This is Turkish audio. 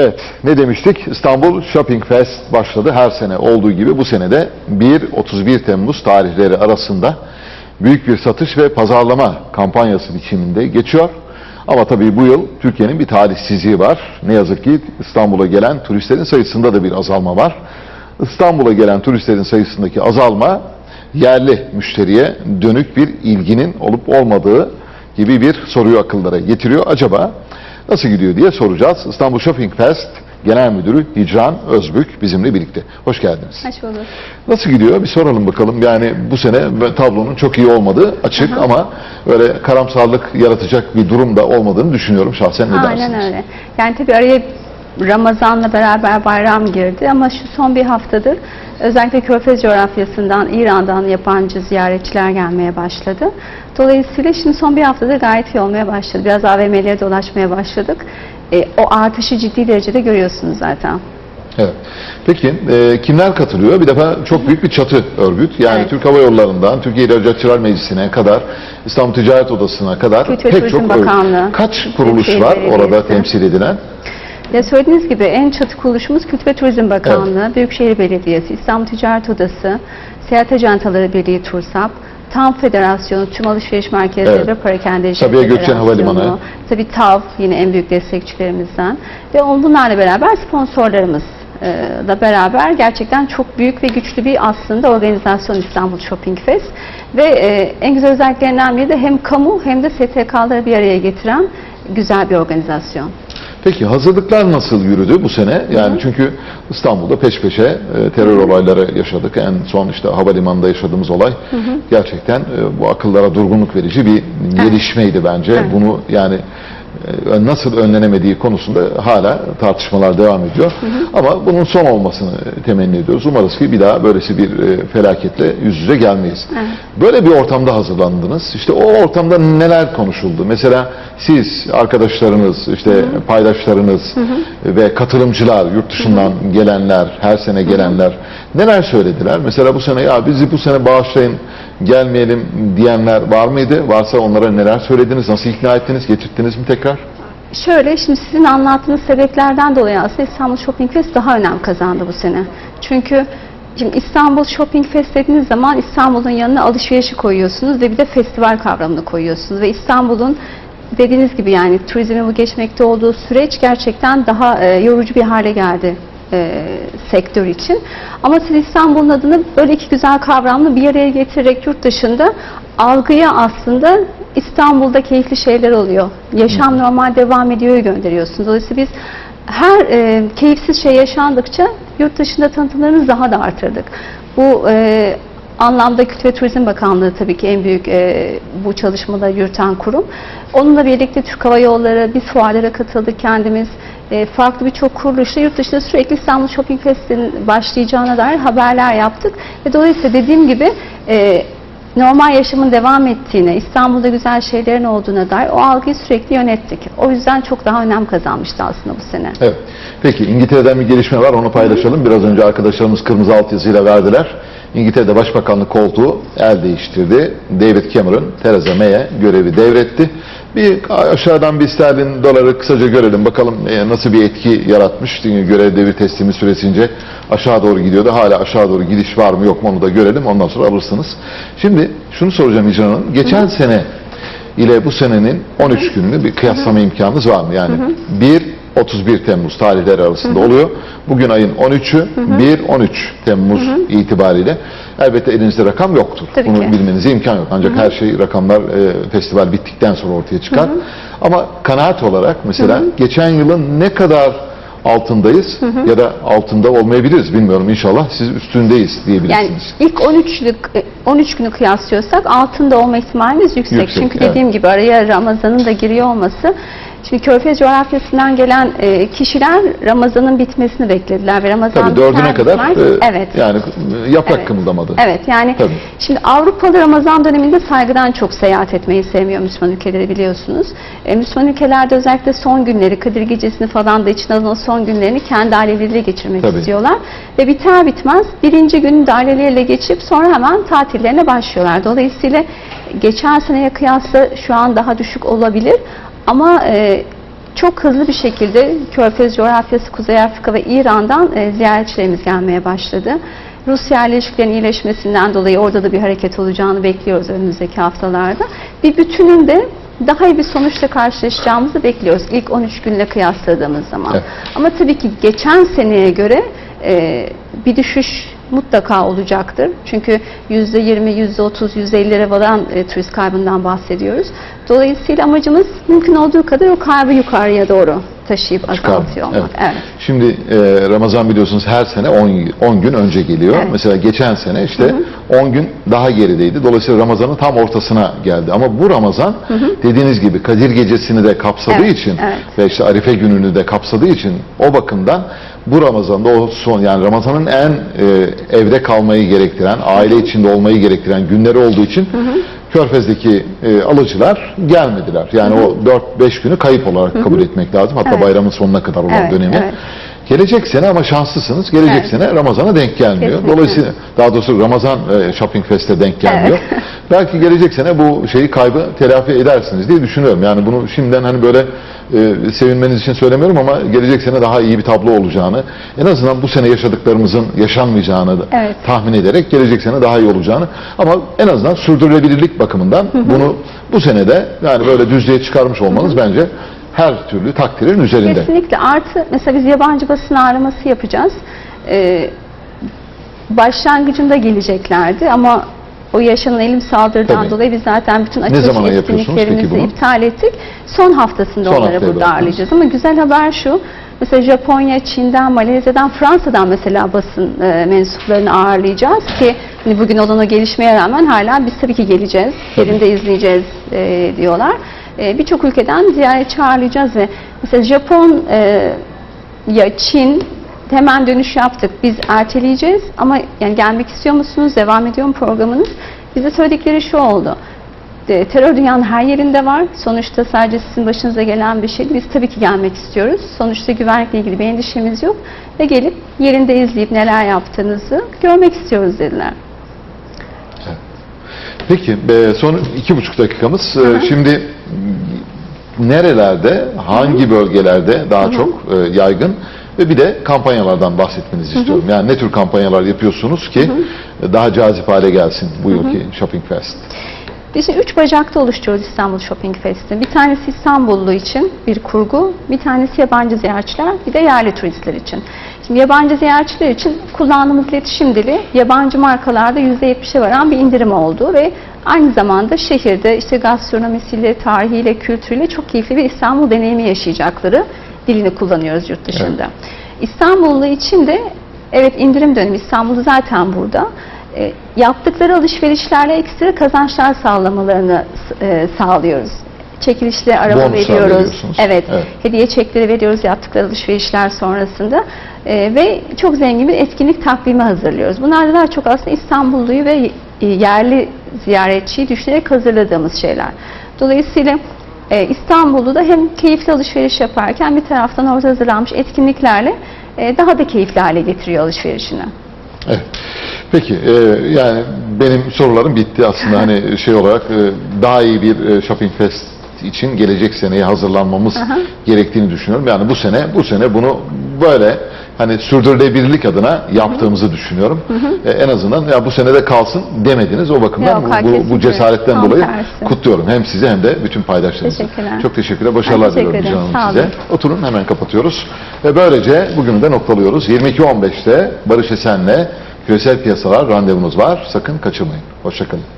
Evet, ne demiştik? İstanbul Shopping Fest başladı. Her sene olduğu gibi bu sene de 1-31 Temmuz tarihleri arasında büyük bir satış ve pazarlama kampanyası biçiminde geçiyor. Ama tabii bu yıl Türkiye'nin bir talihsizliği var. Ne yazık ki İstanbul'a gelen turistlerin sayısında da bir azalma var. İstanbul'a gelen turistlerin sayısındaki azalma yerli müşteriye dönük bir ilginin olup olmadığı gibi bir soruyu akıllara getiriyor. Acaba nasıl gidiyor diye soracağız. İstanbul Shopping Fest Genel Müdürü Hicran Özbük bizimle birlikte. Hoş geldiniz. Hoş bulduk. Nasıl gidiyor? Bir soralım bakalım. Yani bu sene tablonun çok iyi olmadığı açık ama öyle karamsarlık yaratacak bir durum da olmadığını düşünüyorum şahsen ne dersiniz? Aynen öyle. Yani tabii araya Ramazan'la beraber bayram girdi ama şu son bir haftadır özellikle Körfez coğrafyasından, İran'dan yabancı ziyaretçiler gelmeye başladı. Dolayısıyla şimdi son bir haftadır gayet iyi olmaya başladı. Biraz AVM'lere dolaşmaya başladık. E, o artışı ciddi derecede görüyorsunuz zaten. Evet. Peki e, kimler katılıyor? Bir defa çok büyük bir çatı örgüt. Yani Evet. Türk Hava Yolları'ndan Türkiye İhracatçılar Meclisi'ne kadar İstanbul Ticaret Odası'na kadar Kültür pek Turizm çok örgüt. Bakanlığı, Kaç kuruluş var orada temsil edilen? Ya söylediğiniz gibi en çatı kuruluşumuz Kültür ve Turizm Bakanlığı, Büyükşehir Belediyesi, İstanbul Ticaret Odası, Seyahat Ajantaları Birliği TURSAP, TAM Federasyonu, Tüm Alışveriş Merkezleri Evet. ve Parakende Sabiha Gökçen Havalimanı. Tabii TAV yine en büyük destekçilerimizden ve bunlarla beraber sponsorlarımız e, da beraber gerçekten çok büyük ve güçlü bir aslında organizasyon İstanbul Shopping Fest ve e, en güzel özelliklerinden biri de hem kamu hem de STK'ları bir araya getiren güzel bir organizasyon. Peki hazırlıklar nasıl yürüdü bu sene? Yani çünkü İstanbul'da peş peşe e, terör olayları yaşadık. En son işte havalimanında yaşadığımız olay gerçekten e, bu akıllara durgunluk verici bir gelişmeydi bence. Evet. Bunu yani nasıl önlenemediği konusunda hala tartışmalar devam ediyor. Ama bunun son olmasını temenni ediyoruz. Umarız ki bir daha böylesi bir e, felaketle yüz yüze gelmeyiz. Evet. Böyle bir ortamda hazırlandınız. İşte o ortamda neler konuşuldu? Mesela siz, arkadaşlarınız, işte paydaşlarınız ve katılımcılar, yurt dışından gelenler, her sene gelenler neler söylediler? Mesela bu sene ya bizi bu sene bağışlayın, gelmeyelim diyenler var mıydı? Varsa onlara neler söylediniz? Nasıl ikna ettiniz? Getirttiniz mi tekrar? Şöyle şimdi sizin anlattığınız sebeplerden dolayı aslında İstanbul Shopping Fest daha önem kazandı bu sene. Çünkü şimdi İstanbul Shopping Fest dediğiniz zaman İstanbul'un yanına alışverişi koyuyorsunuz ve bir de festival kavramını koyuyorsunuz. Ve İstanbul'un dediğiniz gibi yani turizmin bu geçmekte olduğu süreç gerçekten daha e, yorucu bir hale geldi e, sektör için. Ama siz İstanbul'un adını böyle iki güzel kavramlı bir araya getirerek yurt dışında algıya aslında İstanbul'da keyifli şeyler oluyor. Yaşam normal devam ediyor gönderiyorsunuz. Dolayısıyla biz her e, keyifsiz şey yaşandıkça yurt dışında tanıtımlarımızı daha da artırdık. Bu e, anlamda Kültür ve Turizm Bakanlığı tabii ki en büyük e, bu çalışmaları yürüten kurum. Onunla birlikte Türk Hava Yolları, biz fuarlara katıldık kendimiz. E, farklı birçok kuruluşla yurt dışında sürekli İstanbul Shopping Fest'in başlayacağına dair haberler yaptık. Ve dolayısıyla dediğim gibi e, normal yaşamın devam ettiğine, İstanbul'da güzel şeylerin olduğuna dair o algıyı sürekli yönettik. O yüzden çok daha önem kazanmıştı aslında bu sene. Evet. Peki İngiltere'den bir gelişme var onu paylaşalım. Biraz önce arkadaşlarımız kırmızı altyazıyla verdiler. İngiltere'de Başbakanlık koltuğu el değiştirdi. David Cameron, Theresa May'e görevi devretti. Bir aşağıdan bir sterlin doları kısaca görelim. Bakalım e, nasıl bir etki yaratmış. Görev devir teslimi süresince aşağı doğru gidiyordu. Hala aşağı doğru gidiş var mı yok mu onu da görelim. Ondan sonra alırsınız. Şimdi şunu soracağım İcran Hanım. Geçen sene ile bu senenin 13 gününü bir kıyaslama imkanınız var mı? Yani 1-31 Temmuz tarihleri arasında oluyor. Bugün ayın 13'ü, 1-13 Temmuz itibariyle. Elbette elinizde rakam yoktur. Tabii Bunu ki. bilmenize imkan yok. Ancak her şey rakamlar e, festival bittikten sonra ortaya çıkar. Ama kanaat olarak mesela geçen yılın ne kadar altındayız ya da altında olmayabiliriz bilmiyorum inşallah siz üstündeyiz Yani diyebilirsiniz. ilk 13 günlük 13 günü kıyaslıyorsak altında olma ihtimalimiz yüksek. Yüksek, Çünkü evet. dediğim gibi araya Ramazan'ın da giriyor olması Şimdi Körfez coğrafyasından gelen e, kişiler Ramazan'ın bitmesini beklediler ve Ramazan Tabii dördüne kadar e, evet. yani yaprak Evet. kımıldamadı. Evet yani Tabii. şimdi Avrupalı Ramazan döneminde saygıdan çok seyahat etmeyi sevmiyor Müslüman ülkeleri biliyorsunuz. E, Müslüman ülkelerde özellikle son günleri, Kadir Gecesi'ni falan da içine alan o son günlerini kendi aileleriyle geçirmek Tabii. istiyorlar. Ve biter bitmez birinci günü de aileleriyle geçip sonra hemen tatillerine başlıyorlar. Dolayısıyla geçen seneye kıyasla şu an daha düşük olabilir ama e, çok hızlı bir şekilde Körfez coğrafyası, Kuzey Afrika ve İran'dan e, ziyaretçilerimiz gelmeye başladı. Rusya ile ilişkilerin iyileşmesinden dolayı orada da bir hareket olacağını bekliyoruz önümüzdeki haftalarda. Bir bütününde daha iyi bir sonuçla karşılaşacağımızı bekliyoruz ilk 13 günle kıyasladığımız zaman. Evet. Ama tabii ki geçen seneye göre e, bir düşüş mutlaka olacaktır. Çünkü %20, %30, %50'lere varan e, turist kaybından bahsediyoruz. Dolayısıyla amacımız mümkün olduğu kadar o kaybı yukarıya doğru taşıyıp azaltıyor olmak. Evet. Evet. Şimdi e, Ramazan biliyorsunuz her sene 10, 10 gün önce geliyor. Evet. Mesela geçen sene işte 10 gün daha gerideydi. Dolayısıyla Ramazan'ın tam ortasına geldi. Ama bu Ramazan dediğiniz gibi Kadir Gecesi'ni de kapsadığı Evet, için evet. ve işte Arife gününü de kapsadığı için o bakımdan bu Ramazan'da o son yani Ramazan'ın en e, evde kalmayı gerektiren, aile içinde olmayı gerektiren günleri olduğu için Körfez'deki e, alıcılar gelmediler. Yani o 4-5 günü kayıp olarak kabul etmek lazım. Hatta Evet. bayramın sonuna kadar olan Evet, dönemi. evet. Gelecek sene ama şanslısınız. Gelecek Evet. sene Ramazan'a denk gelmiyor. Kesinlikle. Dolayısıyla daha doğrusu Ramazan e, Shopping Fest'e denk gelmiyor. Belki gelecek sene bu şeyi kaybı telafi edersiniz diye düşünüyorum. Yani bunu şimdiden hani böyle e, sevinmeniz için söylemiyorum ama gelecek sene daha iyi bir tablo olacağını, en azından bu sene yaşadıklarımızın yaşanmayacağını Evet. tahmin ederek gelecek sene daha iyi olacağını ama en azından sürdürülebilirlik bakımından bunu bu senede yani böyle düzlüğe çıkarmış olmanız bence her türlü takdirin üzerinde. Kesinlikle artı mesela biz yabancı basın araması yapacağız. Ee, başlangıcında geleceklerdi ama o yaşanan elim saldırıdan Tabii. dolayı biz zaten bütün açılış etkinliklerimizi iptal ettik. Son haftasında Son onları burada ağırlayacağız. Ama güzel haber şu. Mesela Japonya, Çin'den, Malezya'dan, Fransa'dan mesela basın e, mensuplarını ağırlayacağız ki hani bugün olan o gelişmeye rağmen hala biz tabii ki geleceğiz, Tabii. yerinde izleyeceğiz e, diyorlar. E, Birçok ülkeden ziyaretçi ağırlayacağız ve mesela Japon e, ya Çin hemen dönüş yaptık. Biz erteleyeceğiz ama yani gelmek istiyor musunuz? Devam ediyor mu programınız? Bize söyledikleri şu oldu. Terör dünyanın her yerinde var. Sonuçta sadece sizin başınıza gelen bir şey. Biz tabii ki gelmek istiyoruz. Sonuçta güvenlikle ilgili bir endişemiz yok. Ve gelip yerinde izleyip neler yaptığınızı görmek istiyoruz dediler. Peki e, son iki buçuk dakikamız. E, Şimdi m, nerelerde, hangi bölgelerde daha çok e, yaygın? Ve bir de kampanyalardan bahsetmenizi istiyorum. Yani ne tür kampanyalar yapıyorsunuz ki e, daha cazip hale gelsin bu yılki Shopping Fest? Biz üç bacakta oluşturuyoruz İstanbul Shopping Fest'i. Bir tanesi İstanbullu için bir kurgu, bir tanesi yabancı ziyaretçiler, bir de yerli turistler için. Şimdi yabancı ziyaretçiler için kullandığımız iletişim dili yabancı markalarda %70'e varan bir indirim oldu ve aynı zamanda şehirde işte gastronomisiyle, tarihiyle, kültürüyle çok keyifli bir İstanbul deneyimi yaşayacakları dilini kullanıyoruz yurt dışında. İstanbullu için de evet indirim dönemi İstanbul'da zaten burada. E, yaptıkları alışverişlerle ekstra kazançlar sağlamalarını e, sağlıyoruz. Çekilişli araba Bonuslar veriyoruz. Evet, Evet. hediye çekleri veriyoruz yaptıkları alışverişler sonrasında. E, ve çok zengin bir etkinlik takvimi hazırlıyoruz. Bunlar da daha çok aslında İstanbulluyu ve e, yerli ziyaretçiyi düşünerek hazırladığımız şeyler. Dolayısıyla e, İstanbul'da da hem keyifli alışveriş yaparken bir taraftan orada hazırlanmış etkinliklerle e, daha da keyifli hale getiriyor alışverişini. Evet. Peki e, yani benim sorularım bitti aslında hani şey olarak e, daha iyi bir e, Shopping Fest için gelecek seneye hazırlanmamız gerektiğini düşünüyorum. Yani bu sene bu sene bunu böyle hani sürdürülebilirlik adına yaptığımızı düşünüyorum. E, en azından ya bu sene de kalsın demediniz. O bakımdan Yok, bu, bu, cesaretten Tam dolayı tersi. kutluyorum. Hem size hem de bütün paydaşlarınızı. Teşekkürler. Çok teşekkürler. Başarılar Ben teşekkür diliyorum ederim. canım size. Oturun hemen kapatıyoruz. Ve böylece bugünü de noktalıyoruz. 22.15'te Barış Esen'le küresel piyasalar randevunuz var. Sakın kaçırmayın. Hoşçakalın.